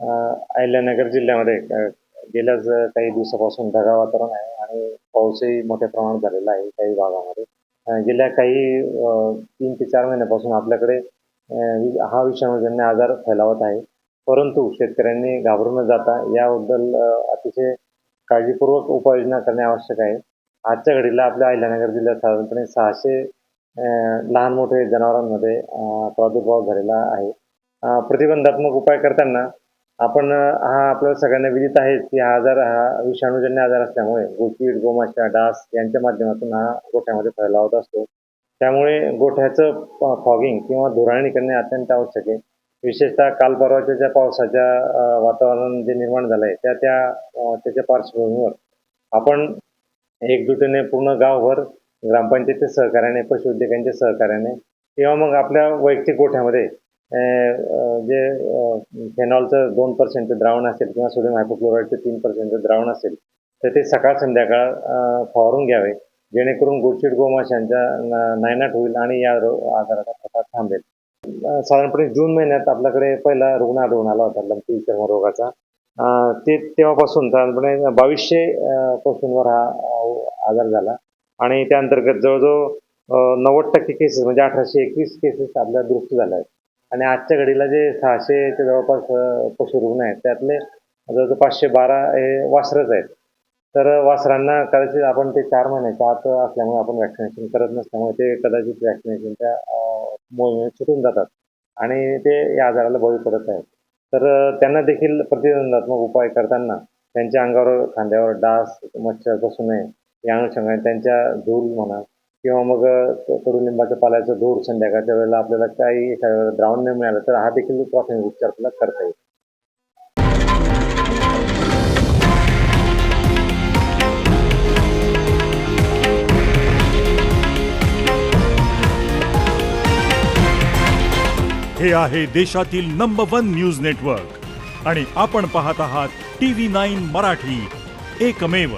अहिल्यानगर जिल्ह्यामध्ये अं, गेल्याच काही दिवसापासून ढगाळ वातावरण आहे आणि पाऊसही मोठ्या प्रमाणात झालेला आहे काही भागामध्ये. गेल्या काही तीन ते चार महिन्यापासून आपल्याकडे वि- हा विषाणूजन्य आजार फैलावत आहे. परंतु शेतकऱ्यांनी घाबरून न जाता याबद्दल अतिशय काळजीपूर्वक उपाययोजना करणे आवश्यक आहे. आजच्या घडीला आपल्या अहिल्यानगर जिल्ह्यात साधारणपणे सहाशे लहान मोठे जनावरांमध्ये प्रादुर्भाव झालेला आहे. प्रतिबंधात्मक उपाय करताना आपण हा आपल्याला सगळ्यांना विदित आहे की हा आजार हा विषाणूजन्य आजार असल्यामुळे गोकीड गोमाशा डास यांच्या माध्यमातून हा गोठ्यामध्ये फैलावत असतो. त्यामुळे गोठ्याचं फॉगिंग किंवा धुराणी करणे अत्यंत आवश्यक आहे. विशेषतः काल परवाच्या ज्या पावसाच्या वातावरण जे निर्माण झालं आहे त्या त्या त्याच्या पार्श्वभूमीवर आपण एकजुटीने पूर्ण गावभर ग्रामपंचायतीच्या सहकार्याने पशुउद्योगांच्या सहकार्याने किंवा मग आपल्या वैयक्तिक गोठ्यामध्ये जे फेनॉलचं दोन पर्सेंट द्रावण असेल किंवा सोडियम हायपोक्लोराईडचं तीन पर्सेंट द्रावण असेल तर ते सकाळ संध्याकाळ फवारून घ्यावे. जेणेकरून गोडशीड गोमाशांच्या न- नायनाट होईल आणि या रो आजाराचा प्रकार थांबेल. साधारणपणे जून महिन्यात आपल्याकडे पहिला रुग्ण आढळून आला होता लंपी चर्मरोगाचा ते तेव्हापासून साधारणपणे बावीसशे अं, पशूंवर हा आजार झाला. आणि त्या अंतर्गत जवळजवळ नव्वद टक्के केसेस म्हणजे अठराशे एकवीस केसेस आपल्या दुरुस्त झाल्या आहेत. आणि आजच्या घडीला जे सहाशेच्या जवळपास अं, पशुरुग्ण आहेत त्यातले जवळजवळ पाचशे बारा हे वासरच आहेत. तर वासरांना कदाचित आपण ते चार महिन्याच्या आत असल्यामुळे आपण वॅक्सिनेशन करत नसल्यामुळे ते कदाचित वॅक्सिनेशनच्या मोहिमेत सुटून जातात आणि ते या आजाराला बळी पडत आहेत. तर त्यांना देखील प्रतिबंधात्मक उपाय करताना त्यांच्या अंगावर खांद्यावर डास मच्छर बसू नये या अनुषंगाने त्यांच्या धूर म्हणा किंवा मग कडुलिंबाचं कडुलिंबाच्या पाल्याचं धूर संध्याकाळच्या वेळेला आपल्याला काही एखाद्या वेळेला द्रावण नाही मिळालं तर हा देखील प्राथमिक उपचार आपल्याला करता येईल. हे आहे देशातील नंबर वन न्यूज नेटवर्क आणि आपण पाहत आहात टी व्ही नाईन मराठी. एकमेव